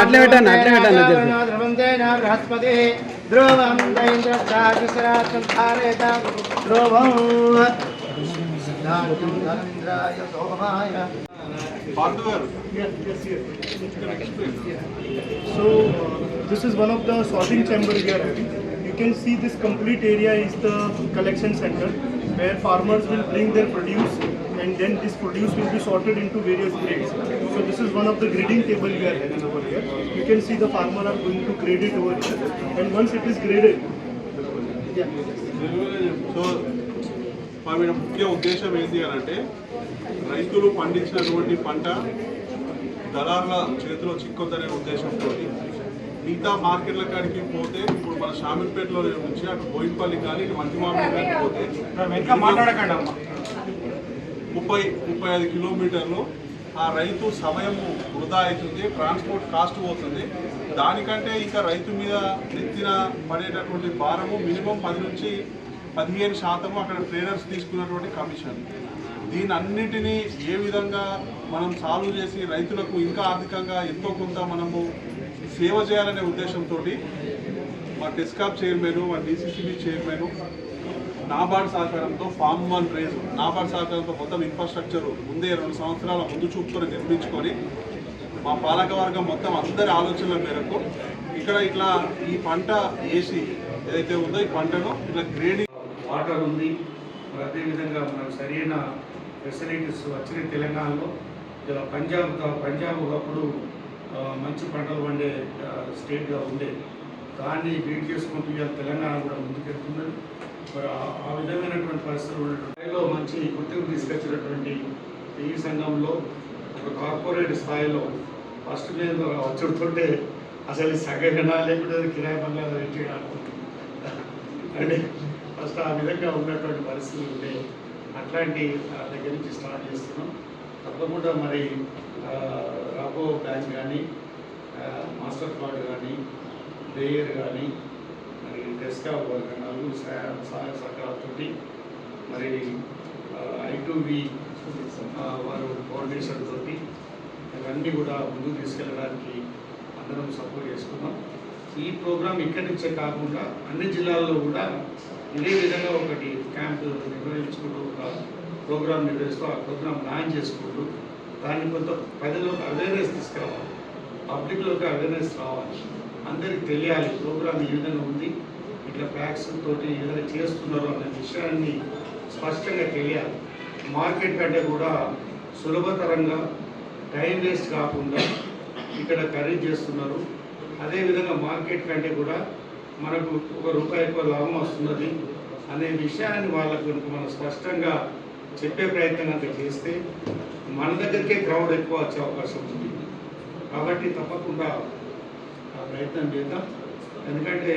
అట్లే పెట్టాను అట్లే పెట్టాను బృహస్పతి ధ్రువం దైంద్రాగిసరాత్మధారేత ధ్రువం ధనంద్రాయ సోమాయ So this is one of the sorting chamber we are having. You can see this complete area is the collection center where farmers will bring their produce and then this produce will be sorted into various grades. So this is one of the grading table we are having over here. You can see the farmer are going to grade it over here and once it is graded, so మన ముఖ్య ఉద్దేశం ఏంటి అని అంటే రైతులు పండించినటువంటి పంట దళారుల చేతిలో చిక్కొద్దనే ఉద్దేశంతో మిగతా మార్కెట్ల కాడికి పోతే ఇప్పుడు మన షామీర్పేటలో నుంచి అటు బోయినపల్లి కానీ ఇటు మంచిమామిడి కానీ పోతే ముప్పై ముప్పై ఐదు కిలోమీటర్లు ఆ రైతు సమయము వృధా అవుతుంది ట్రాన్స్పోర్ట్ కాస్ట్ పోతుంది. దానికంటే ఇంకా రైతు మీద నెత్తిన పడేటటువంటి భారము మినిమం పది నుంచి పదిహేను శాతము అక్కడ ట్రేడర్స్ తీసుకున్నటువంటి కమిషన్. దీని అన్నిటినీ ఏ విధంగా మనం సాల్వ్ చేసి రైతులకు ఇంకా ఆర్థికంగా ఎంతో కొంత మనము సేవ చేయాలనే ఉద్దేశంతో మా డెస్కాప్ చైర్మన్ మా డిసిసిబి చైర్మన్ నాబార్డ్ సహకారంతో ఫామ్ వన్ రేజ్ నాబార్డ్ సహకారంతో మొత్తం ఇన్ఫ్రాస్ట్రక్చర్ ముందే రెండు సంవత్సరాల ముందు చూపుతో నిర్మించుకొని మా పాలకవర్గం మొత్తం అందరి ఆలోచనల మేరకు ఇక్కడ ఇట్లా ఈ పంట వేసి ఏదైతే ఉందో ఈ పంటను ఇట్లా గ్రేడింగ్ వాటర్ ఉంది. మరి అదేవిధంగా మనకు సరైన ఫెసిలిటీస్ వచ్చినాయి తెలంగాణలో. ఇలా పంజాబ్ పంజాబ్ ఒకప్పుడు మంచి పంటలు పండే స్టేట్గా ఉండేది దాన్ని బీట్ చేసుకుంటూ ఇవాళ తెలంగాణ కూడా ముందుకెళ్తున్నది. మరి ఆ- విధమైనటువంటి పరిస్థితులు ఉన్నటువంటి మంచి గుర్తింపు తీసుకొచ్చినటువంటి ఈ సంఘంలో ఒక కార్పొరేట్ స్థాయిలో ఫస్ట్ మీద వచ్చుడుతుంటే అసలు సగగనా లేకుండా కిరాయి బంగారం వెయిట్ చేయడానికి అంటే ఫస్ట్ ఆ విధంగా ఉన్నటువంటి పరిస్థితులు ఉంటే అట్లాంటి ఆ, దగ్గర నుంచి స్టార్ట్ చేస్తున్నాం. తప్పకుండా మరి రాబో బ్యాచ్ కానీ మాస్టర్ కార్డ్ కానీ ప్లేయర్ కానీ మరి డెస్కా నలుగురు సహాయ సహాయ సహకారాలతోటి మరి ఐ వి వారు కోఆర్డినేషన్ తోటి ఇవన్నీ కూడా ముందుకు తీసుకెళ్ళడానికి అందరం సపోర్ట్ చేసుకున్నాం ఈ ప్రోగ్రాం ఇక్కడి నుంచే కాకుండా అన్ని జిల్లాల్లో కూడా ఇదే విధంగా ఒకటి క్యాంప్ నిర్వహించుకుంటూ ఒక ప్రోగ్రాం నిర్వహిస్తూ ఆ ప్రోగ్రాం ప్లాన్ చేసుకుంటూ దాన్ని కొంత ప్రజల్లోకి అవేర్నెస్ తీసుకురావాలి. పబ్లిక్లోకి అవేర్నెస్ రావాలి. అందరికి తెలియాలి ప్రోగ్రామ్ ఏ విధంగా ఉంది ఇట్లా ప్యాక్స్ తోటి ఏ విధంగా చేస్తున్నారు అనే విషయాన్ని స్పష్టంగా తెలియాలి. మార్కెట్ కంటే కూడా సులభతరంగా టైం వేస్ట్ కాకుండా ఇక్కడ ఖరీదు చేస్తున్నారు. అదేవిధంగా మార్కెట్ కంటే కూడా మనకు ఒక రూపాయి ఎక్కువ లాభం వస్తున్నది అనే విషయాన్ని వాళ్ళకు కనుక మనం స్పష్టంగా చెప్పే ప్రయత్నం కనుక చేస్తే మన దగ్గరికే క్రౌడ్ ఎక్కువ వచ్చే అవకాశం ఉంది. కాబట్టి తప్పకుండా ప్రయత్నం చేద్దాం. ఎందుకంటే